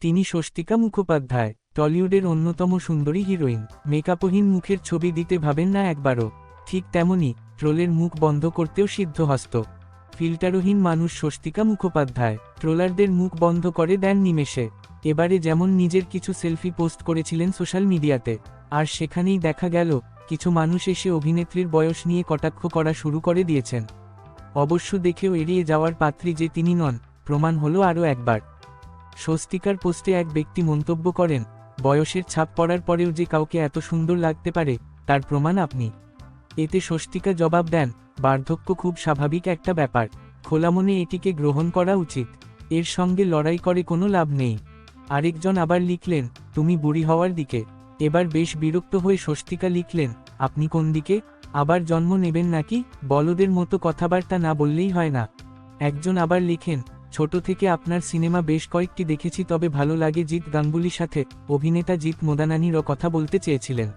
তিনি স্বস্তিকা মুখোপাধ্যায়, টলিউডের অন্যতম সুন্দরী হিরোইন। মেকআপহীন মুখের ছবি দিতে ভাবেন না একবারও। ঠিক তেমনি, ট্রোলের মুখ বন্ধ করতেও সিদ্ধহস্ত। ফিল্টারহীন মানুষ স্বস্তিকা মুখোপাধ্যায়, ট্রোলারদের মুখ বন্ধ করে দেন নিমেষে। এবারে যেমন নিজের কিছু সেলফি পোস্ট করেছিলেন সোশ্যাল মিডিয়াতে। আর সেখানেই দেখা গেল, কিছু মানুষ এসে অভিনেত্রীর বয়স নিয়ে কটাক্ষ করা শুরু করে দিয়েছেন। অবশ্য দেখেও এড়িয়ে যাওয়ার পাত্রী যে তিনি নন, প্রমাণ হলো আরও একবার। স্বস্তিকার পোস্টে এক ব্যক্তি মন্তব্য করেন, বয়সের ছাপ পড়ার পরেও যে কাউকে এত সুন্দর লাগতে পারে, তার প্রমাণ আপনি। এতে স্বস্তিকা জবাব দেন, বার্ধক্য খুব স্বাভাবিক একটা ব্যাপার, খোলা মনে এটিকে গ্রহণ করা উচিত, এর সঙ্গে লড়াই করে কোনো লাভ নেই। আরেকজন আবার লিখলেন, তুমি বুড়ি হওয়ার দিকে। এবার বেশ বিরক্ত হয়ে স্বস্তিকা লিখলেন, আপনি কোন দিকে? আবার জন্ম নেবেন নাকি? বলদের মতো কথাবার্তা না বললেই হয় না। একজন আবার লিখেন ছোট থেকে আপনার সিনেমা বেশ কয়েকটি দেখেছি তবে ভালো লাগে জিৎ গাঙ্গুলির সাথে, অভিনেতা জিৎ মোদানানিরও কথা বলতে চেয়েছিলেন।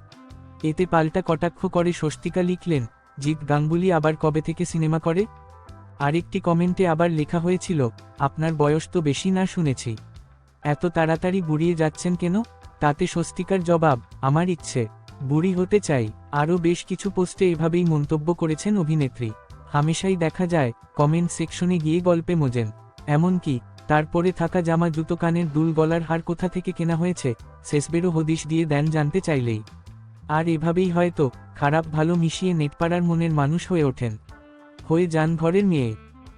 এতে পাল্টা কটাক্ষ করে স্বস্তিকা লিখলেন, জিৎ গাঙ্গুলি আবার কবে থেকে সিনেমা করে? আরেকটি কমেন্টে আবার লেখা হয়েছিল, আপনার বয়স তো বেশি না শুনেছি। এত তাড়াতাড়ি বুড়িয়ে যাচ্ছেন কেন? তাতে স্বস্তিকার জবাব, আমার ইচ্ছে। বুড়ি হতে চাই। আরও বেশ কিছু পোস্টে এভাবেই মন্তব্য করেছেন অভিনেত্রী। হামেশাই দেখা যায়, কমেন্ট সেকশনে গিয়ে গল্পে মোজেন। এমনকি, তারপরে থাকা জামা জুতো কানের দুল গলার হার কোথা থেকে কেনা হয়েছে, শেষবেরও হদিশ দিয়ে দেন জানতে চাইলেই। আর এভাবেই হয়তো, খারাপ ভালো মিশিয়ে নেটপাড়ার মনের মানুষ হয়ে ওঠেন। হয়ে যান ঘরের মেয়ে।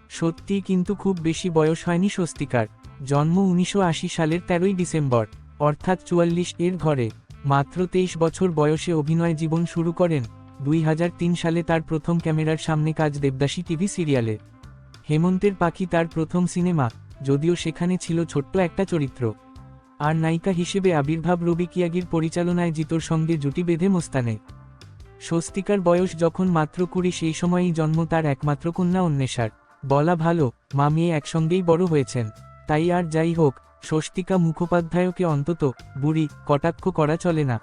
সত্যিই কিন্তু খুব বেশি বয়স হয়নি স্বস্তিকার। জন্ম উনিশশো আশি সালের তেরোই ডিসেম্বর, অর্থাৎ চুয়াল্লিশ এর ঘরে। মাত্র তেইশ বছর বয়সে অভিনয় জীবন শুরু করেন। দুই হাজার তিন সালে তার প্রথম ক্যামেরার সামনে কাজ দেবদাসী টিভি সিরিয়ালে। হেমন্তের পাখি তার প্রথম সিনেমা, যদিও সেখানে ছিল ছোট্ট একটা চরিত্র। আর নায়িকা হিসেবে আবির্ভাব রবি কিয়াগির পরিচালনায় জিতোর সঙ্গে জুটি বেঁধে মোস্তানে। স্বস্তিকার বয়স যখন মাত্র কুড়ি, সেই সময়ই জন্ম তার একমাত্র কন্যা অন্বেষার। বলা ভালো, মা মেয়ে একসঙ্গেই বড় হয়েছেন। তাই আর যাই হোক, স্বস্তিকা মুখোপাধ্যায়কে অন্তত বুড়ি, কটাক্ষ করা চলে না।